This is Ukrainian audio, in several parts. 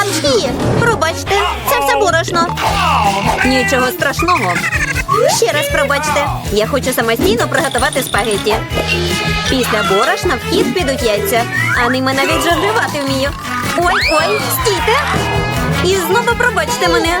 Апчхі! Пробачте, це все борошно. Нічого страшного. Ще раз пробачте. Я хочу самостійно приготувати спагетті. Після борошна в хід підуть яйця, а ними навіть жонглювати вмію. Ой, ой, стійте! І знову пробачте мене.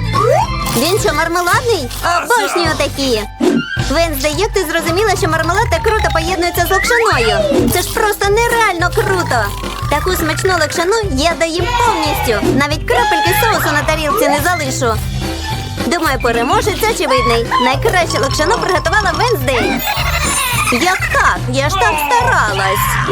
Він що, мармеладний? Обожнюю такі. Вензде, як ти зрозуміла, що мармелад так круто поєднується з локшиною? Це ж просто нереально круто. Таку смачну локшину я доїм повністю. Навіть крапельки соусу на тарілці не залишу. Думаю, переможець очевидний. Найкраще локшину приготувала Венздей. Як так? Я ж так старалась.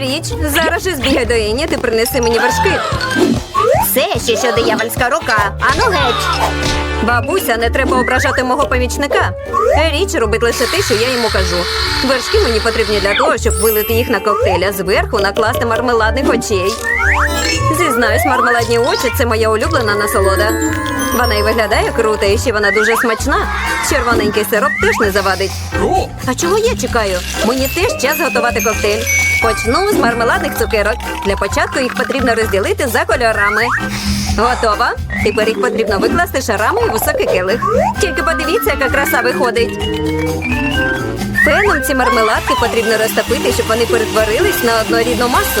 Річ, зараз же збігай до Іні, ти принеси мені вершки. Це ще що диявольська рука. Ану геть. Бабуся, не треба ображати мого помічника. Річ робить лише те, що я йому кажу. Вершки мені потрібні для того, щоб вилити їх на коктейль, а зверху накласти мармеладних очей. Зізнаюсь, мармеладні очі це моя улюблена насолода. Вона і виглядає круто, і ще вона дуже смачна. Червоненький сироп теж не завадить. А чого я чекаю? Мені теж час готувати коктейль. Почну з мармеладних цукерок. Для початку їх потрібно розділити за кольорами. Готова? Тепер їх потрібно викласти шарами у високий келих. Тільки подивіться, яка краса виходить. Феном ці мармеладки потрібно розтопити, щоб вони перетворились на однорідну масу.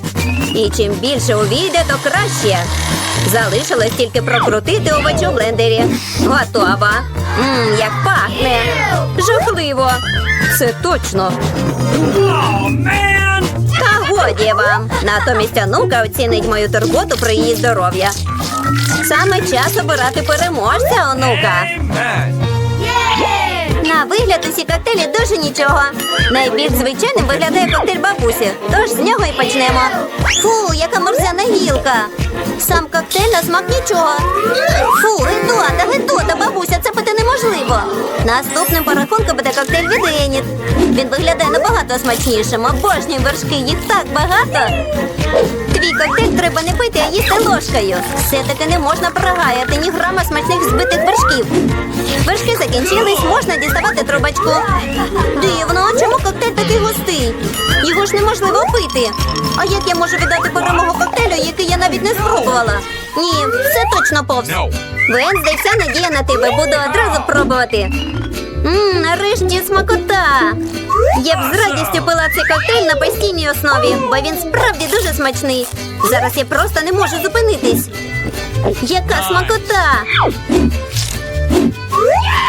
І чим більше увійде, то краще. Залишилось тільки прокрутити овочі у блендері. Готова. Мм, як пахне. Жахливо. Це точно. Та годі вам. Натомість онука оцінить мою турботу про її здоров'я. Саме час обирати переможця, онука. На вигляд усі коктейлі дуже нічого. Найбільш звичайним виглядає коктейль бабусі, тож з нього і почнемо. Фу, яка мерзяна гілка. Сам коктейль на смак нічого. Фу, гидота, гидота, бабуся, це пити неможливо. Наступним по рахунку буде коктейль від Еніт. Він виглядає набагато смачнішим. Обожнюю вершки, їх так багато. Твій коктейль треба не пити, а їсти ложкою. Все-таки не можна прогаяти ні грама смачних збитих вершків. Вершки закінчились, можна діставати трубочку. Дивно, а чому коктейль такий густий? Його ж неможливо пити. А як я можу віддати перемогу коктейлю, який я навіть не спробувала? Ні, це точно повз. Венздей, вся надія на тебе. Буду одразу пробувати. Мм, нарешті смакота. Я б з радістю пила цей коктейль на постійній основі, бо він справді дуже смачний. Зараз я просто не можу зупинитись. Яка смакота!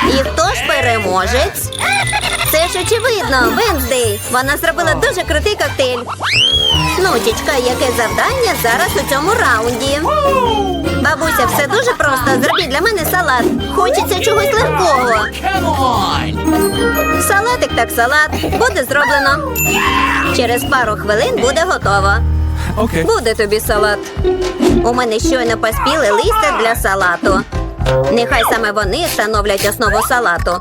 І хто ж переможець? Це ж очевидно, Венздей. Вона зробила дуже крутий коктейль. Ну, чічка, яке завдання зараз у цьому раунді? Бабуся, все дуже просто. Зробіть для мене салат. Хочеться чогось легкого. Салатик так салат. Буде зроблено. Через пару хвилин буде готово. Okay. Буде тобі салат. У мене щойно поспіли листя для салату. Нехай саме вони становлять основу салату.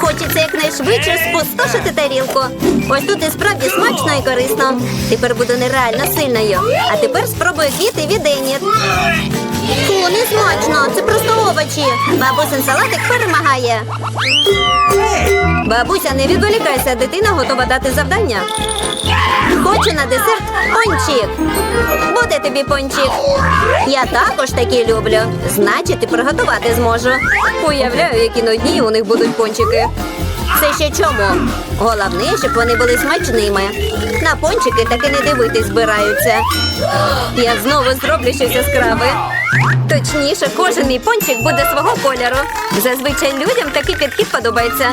Хочеться якнайшвидше спустошити тарілку. Ось тут і справді смачно і корисно. Тепер буду нереально сильною. А тепер спробую квіти від Еніт. Фу, не смачно, це просто овочі. Бабусин салатик перемагає. Бабуся, не відволікайся, дитина готова дати завдання. Хочу на десерт пончик. Буде тобі пончик. Я також такі люблю. Значить, і приготувати зможу. Уявляю, які нудні у них будуть пончики. Це ще чому? Головне, щоб вони були смачними. На пончики таки не дивитись збираються. Я знову зроблю щось яскраве. Точніше, кожен мій пончик буде свого кольору. Зазвичай людям такий підхід подобається.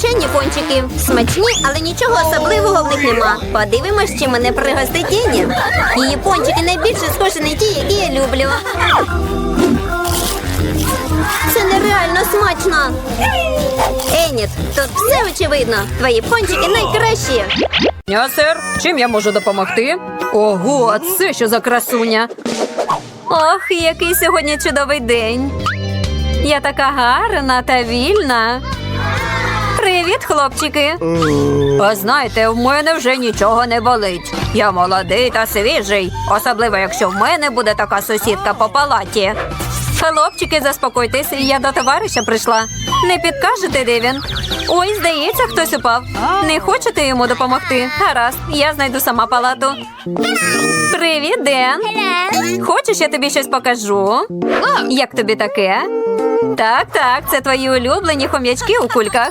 Звичайні пончики. Смачні, але нічого особливого в них нема. Подивимось, чи мене пригостить Ені. Її пончики найбільше схожі на ті, які я люблю. Це нереально смачно. Еніт, тут все очевидно. Твої пончики найкращі. Я, сер, чим я можу допомогти? Ого, а це що за красуня? Ох, який сьогодні чудовий день. Я така гарна та вільна. Привіт, хлопчики. А знаєте, в мене вже нічого не болить. Я молодий та свіжий, особливо якщо в мене буде така сусідка по палаті. Хлопчики, заспокойтесь, я до товариша прийшла. Не підкажете, де він? Ой, здається, хтось упав. Не хочете йому допомогти? Гаразд, я знайду сама палату. Привіт, Ден. Хочеш, я тобі щось покажу? Як тобі таке? Так, так, це твої улюблені хом'ячки у кульках.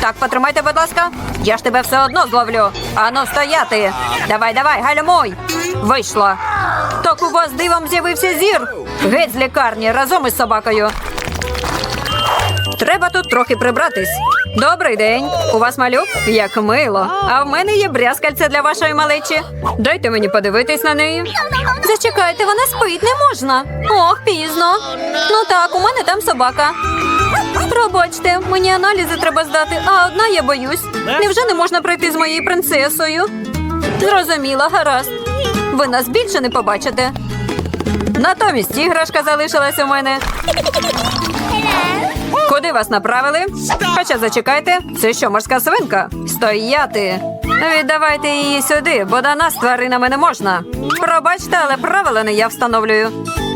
Так, потримайте, будь ласка. Я ж тебе все одно зловлю. Ану, стояти. Давай, давай, гальмуй. Вийшло. Так у вас дивом з'явився зір. Геть з лікарні разом із собакою. Треба тут трохи прибратись. Добрий день. У вас малюк? Як мило. А в мене є брязкальце для вашої малечі. Дайте мені подивитись на неї. Зачекайте, вона спить, не можна. Ох, пізно. Ну так, у мене там собака. Пробачте, мені аналізи треба здати, а одна я боюсь. Невже не можна пройти з моєю принцесою? Зрозуміла, гаразд. Ви нас більше не побачите. Натомість іграшка залишилась у мене. Куди вас направили? Хоча зачекайте, це що, морська свинка? Стояти. Віддавайте її сюди, бо до нас тваринами не можна. Пробачте, але правила не я встановлюю.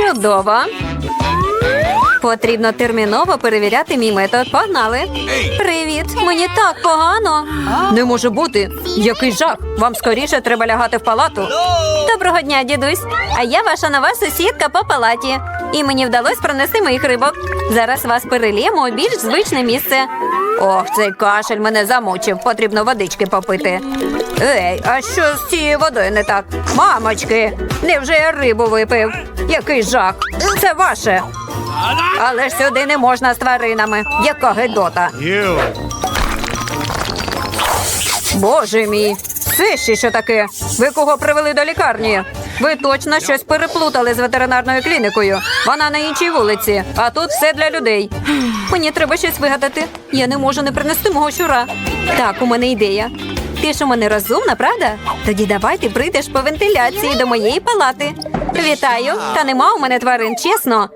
Чудово. Потрібно терміново перевіряти мій метод. Погнали. Привіт, мені так погано. Не може бути. Який жах. Вам скоріше треба лягати в палату. Доброго дня, дідусь. А я ваша нова сусідка по палаті. І мені вдалося принести моїх рибок. Зараз вас переліємо у більш звичне місце. Ох, цей кашель мене замучив. Потрібно водички попити. Ей, а що з цією водою не так? Мамочки, невже я рибу випив? Який жах. Це ваше. Але ж сюди не можна з тваринами. Яка гидота. Боже мій, це ще що таке? Ви кого привели до лікарні? Ви точно щось переплутали з ветеринарною клінікою. Вона на іншій вулиці, а тут все для людей. Мені треба щось вигадати. Я не можу не принести мого щура. Так, у мене ідея. Ти ж у мене розумна, правда? Тоді давай ти прийдеш по вентиляції до моєї палати. Вітаю, та нема у мене тварин, чесно.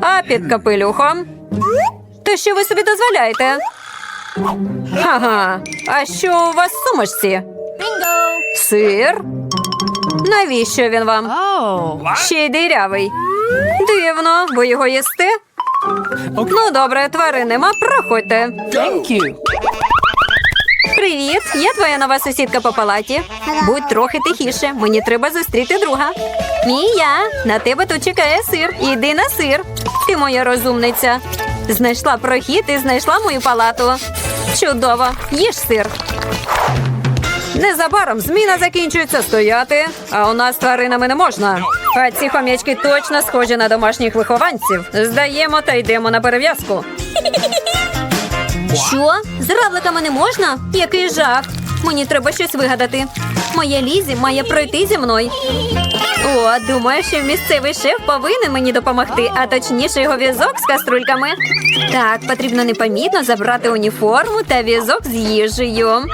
А під капелюхом. То що ви собі дозволяєте? Ага, а що у вас в сумочці? Сир? Навіщо він вам? Ще й дирявий. Дивно, ви його їсте? Ну, добре, тварин нема, проходьте. Thank you. Привіт, я твоя нова сусідка по палаті. Будь трохи тихіше, мені треба зустріти друга. Мія, на тебе тут чекає сир. Іди на сир. Ти моя розумниця. Знайшла прохід і знайшла мою палату. Чудово, їж сир. Незабаром зміна закінчується стояти, а у нас тваринами не можна. А ці хом'ячки точно схожі на домашніх вихованців. Здаємо та йдемо на перев'язку. Що? З равликами не можна? Який жах! Мені треба щось вигадати. Моя Лізі має пройти зі мною. О, думаю, що місцевий шеф повинен мені допомогти, а точніше його візок з каструльками. Так, потрібно непомітно забрати уніформу та візок з їжею.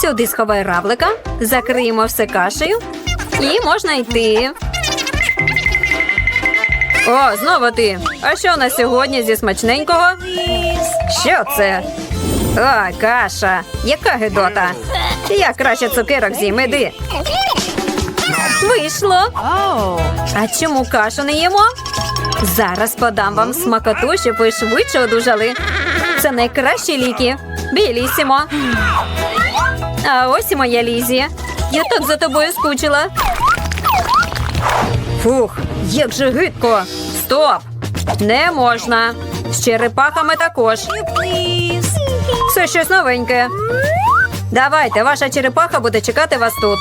Сюди сховай равлика, закриємо все кашею і можна йти. О, знову ти. А що у нас сьогодні зі смачненького? Що це? О, каша. Яка гидота. Я краще цукерок з'їм, іди. Вийшло. А чому кашу не їмо? Зараз подам вам смакоту, щоб ви швидше одужали. Це найкращі ліки. Білісімо. А ось і моя Лізі. Я так за тобою скучила. Фух, як же гидко. Стоп! Не можна. З черепахами також. Це щось новеньке. Давайте, ваша черепаха буде чекати вас тут.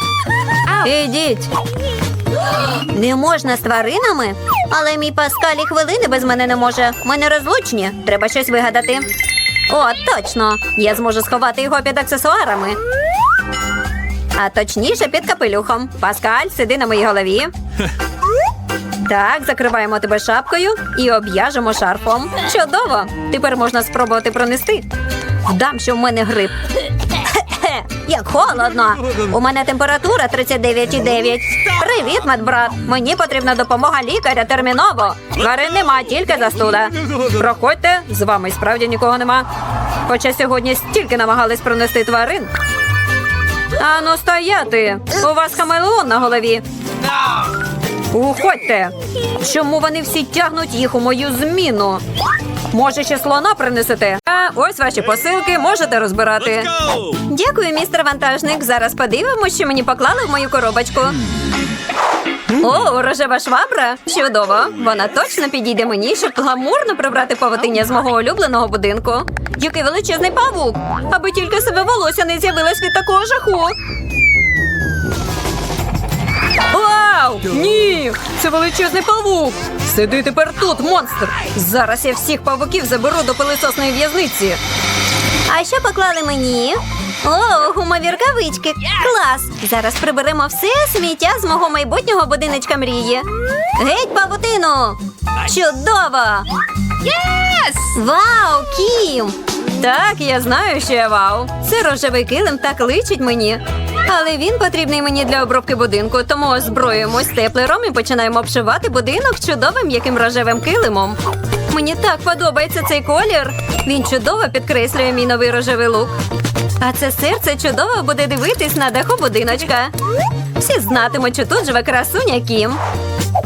Ідіть. Не можна з тваринами? Але мій Паскаль і хвилини без мене не може. Ми не розлучні. Треба щось вигадати. О, точно. Я зможу сховати його під аксесуарами. А точніше під капелюхом. Паскаль, сиди на моїй голові. Так, закриваємо тебе шапкою і об'яжемо шарфом. Чудово! Тепер можна спробувати пронести. Вдам, що в мене грип. Як холодно! У мене температура 39,9. Привіт, медбрат! Мені потрібна допомога лікаря терміново. Тварин нема, тільки застуда. Проходьте, з вами справді нікого нема. Хоча сьогодні стільки намагались пронести тварин. Ану, стояти! У вас хамелеон на голові. Уходьте! Чому вони всі тягнуть їх у мою зміну? Може, ще слона принесете? А ось ваші посилки, можете розбирати. Дякую, містер вантажник. Зараз подивимося, що мені поклали в мою коробочку. О, рожева швабра. Чудово. Вона точно підійде мені, щоб гламурно прибрати павутиння з мого улюбленого будинку. Який величезний павук! Аби тільки себе волосся не з'явилось від такого жаху. Вау! Ні! Це величезний павук! Сиди тепер тут, монстр! Зараз я всіх павуків заберу до пилисосної в'язниці. А що поклали мені? О, гумові рукавички. Клас! Зараз приберемо все сміття з мого майбутнього будиночка мрії. Геть, павутину! Чудово! Вау, Кім! Так, я знаю, що я вау. Це рожевий килим так личить мені. Але він потрібний мені для обробки будинку, тому озброюємось теплером і починаємо обшивати будинок чудовим яким рожевим килимом. Мені так подобається цей колір. Він чудово підкреслює мій новий рожевий лук. А це серце чудово буде дивитись на даху будиночка. Всі знатимуть, що тут живе красуня Кім.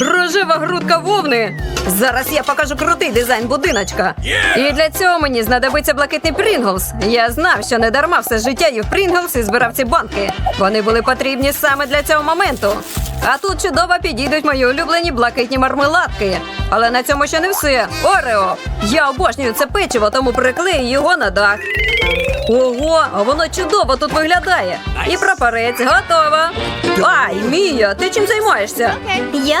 Рожева грудка вовни. Зараз я покажу крутий дизайн будиночка. І для цього мені знадобиться блакитний Прінглс. Я знав, що не дарма все життя їв Прінглс і збирав ці банки. Вони були потрібні саме для цього моменту. А тут чудово підійдуть мої улюблені блакитні мармеладки. Але на цьому ще не все. Орео! Я обожнюю це печиво, тому приклею його на дах. Ого, а воно чудово тут виглядає. І прапорець готово. Ай, Мія, ти чим займаєшся? Я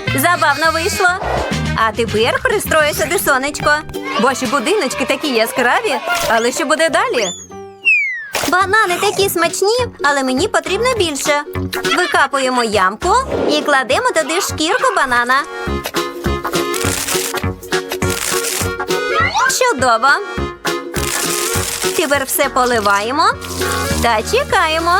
забавно вийшло. А тепер пристрою сюди сонечко. Ваші будиночки такі яскраві, але що буде далі? Банани такі смачні, але мені потрібно більше. Викапуємо ямку і кладемо туди шкірку банана. Чудово. Тепер все поливаємо та чекаємо.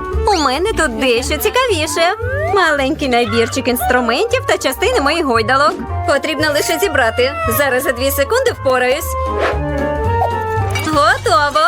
У мене тут дещо цікавіше. Маленький набірчик інструментів та частини моїх гойдалок. Потрібно лише зібрати. Зараз за дві секунди впораюсь. Готово.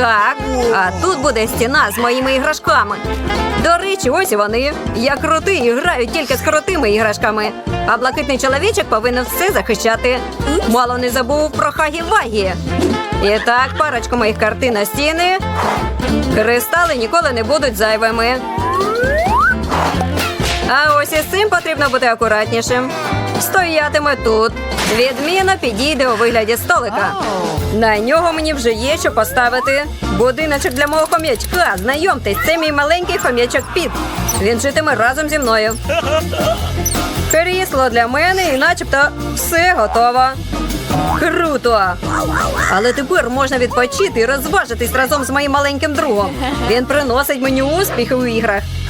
Так, а тут буде стіна з моїми іграшками. До речі, ось вони. Я крутий і граю тільки з крутими іграшками. А блакитний чоловічок повинен все захищати. Мало не забув про хагі-вагі. І так, парочку моїх картин на стіни. Кристали ніколи не будуть зайвими. А ось із цим потрібно бути акуратнішим. Стоятиме тут. Відмінно підійде у вигляді столика. На нього мені вже є що поставити. Будиночок для мого хом'ячка. Знайомтесь, це мій маленький хом'ячок Піт. Він житиме разом зі мною. Крісло для мене і начебто все готово. Круто! Але тепер можна відпочити і розважитись разом з моїм маленьким другом. Він приносить мені успіхи у іграх.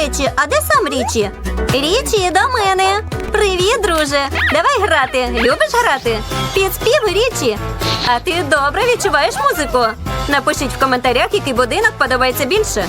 Речі, а де сам Річі? Річі, до мене. Привіт, друже. Давай грати. Любиш грати? Під спів Річі. А ти добре відчуваєш музику? Напишіть в коментарях, який будинок подобається більше.